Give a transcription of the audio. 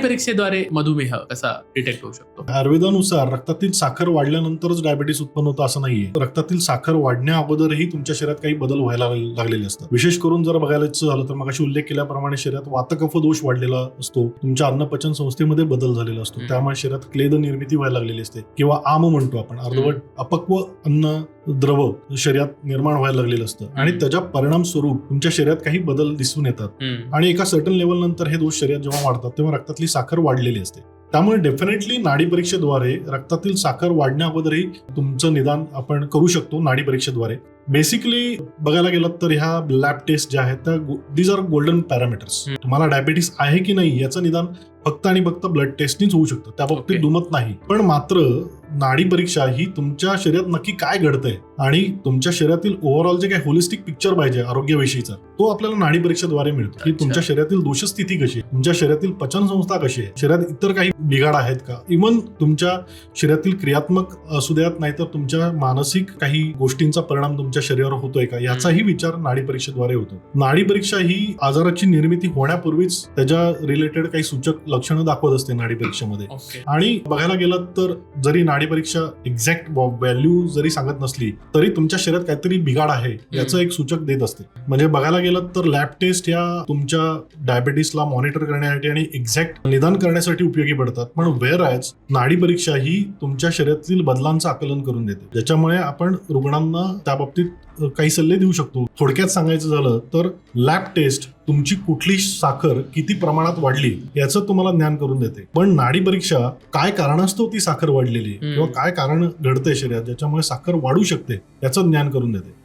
परीक्षेद्वारे मधुमेह कसा डिटेक्ट होऊ शकतो? आयुर्वेदानुसार रक्तातील साखर वाढल्यानंतरच डायबिटीस उत्पन्न होतं असं नाहीये. रक्तातील साखर वाढण्या अगोदरही तुमच्या शरीरात काही बदल व्हायला लागलेले असतात. विशेष करून जर बघायला झालं तर मगाशी उल्लेख केल्याप्रमाणे शरीरात वातकफ दोष वाढलेला असतो. तुमच्या अन्नपचन संस्थेमध्ये बदल झालेला असतो. त्यामुळे शरीरात क्लेद निर्मिती व्हायला लागलेली असते. किंवा आम म्हणतो आपण अर्धवट अपक्व अन्न द्रव शरीरात निर्माण व्हायला लागलेलं असतं आणि. त्याच्या परिणाम स्वरूप तुमच्या शरीरात काही बदल दिसून येतात. आणि एका सर्टन लेवल नंतर हे दोष शरीरात जेव्हा वाढतात तेव्हा रक्तातली साखर वाढलेली असते त्यामुळे डेफिनेटली नाडी परीक्षेद्वारे रक्तातील साखर वाढण्या अगोदरही तुमचं निदान आपण करू शकतो नाडी परीक्षेद्वारे बेसिकली बघायला गेलं तर ह्या लॅब टेस्ट ज्या आहेत त्या दीज आर गोल्डन पॅरामीटर्स. तुम्हाला डायबिटीस आहे की नाही याचं निदान फक्त आणि फक्त ब्लड टेस्टनीच होऊ शकतं त्या बाबतीत. दुमत नाही पण मात्र नाडी परीक्षा ही तुमच्या शरीरात नक्की काय घडतंय? आणि तुमच्या शरीरातील ओव्हरऑल जे काही होलिस्टिक पिक्चर पाहिजे आरोग्याविषयीचा तो आपल्याला नाडी परीक्षेद्वारे मिळतो. की. तुमच्या शरीरातील दोषस्थिती कशी आहे? तुमच्या शरीरातील पचन संस्था कशी आहे? शरीरात इतर काही बिघाड आहेत का? इवन तुमच्या शरीरातील क्रियात्मक असू द्यात नाहीतर तुमच्या मानसिक काही गोष्टींचा परिणाम तुमच्या शरीरावर होतोय का? याचाही विचार नाडी परीक्षेद्वारे होतो. नाडी परीक्षा ही आजाराची निर्मिती होण्यापूर्वीच त्याच्या रिलेटेड काही सूचक लक्षणं दाखवत असते नाडी परीक्षेमध्ये. आणि बघायला गेलं तर जरी नाडी परीक्षा एक्झॅक्ट व्हॅल्यू जरी सांगत नसली तरी तुमच्या शरीरात काहीतरी बिघाड आहे याचं एक सूचक देत असते. म्हणजे बघायला गेलं तर लॅब टेस्ट या तुमच्या डायबिटीसला मॉनिटर करण्यासाठी आणि एक्झॅक्ट निदान करण्यासाठी उपयोगी पडतात. पण वेअर ॲज नाडी परीक्षा ही तुमच्या शरीरातील बदलांचं आकलन करून देते. ज्याच्यामुळे आपण रुग्णांना त्या बाबतीत काही सल्ले देऊ शकतो. थोडक्यात सांगायचं झालं तर लॅब टेस्ट तुमची कुठली साखर किती प्रमाणात वाढली याचं तुम्हाला ज्ञान करून देते. पण नाडी परीक्षा काय कारणास्तव ती साखर वाढलेली. किंवा काय कारण घडतंय शरीरात ज्याच्यामुळे साखर वाढू शकते याचं ज्ञान करून देते.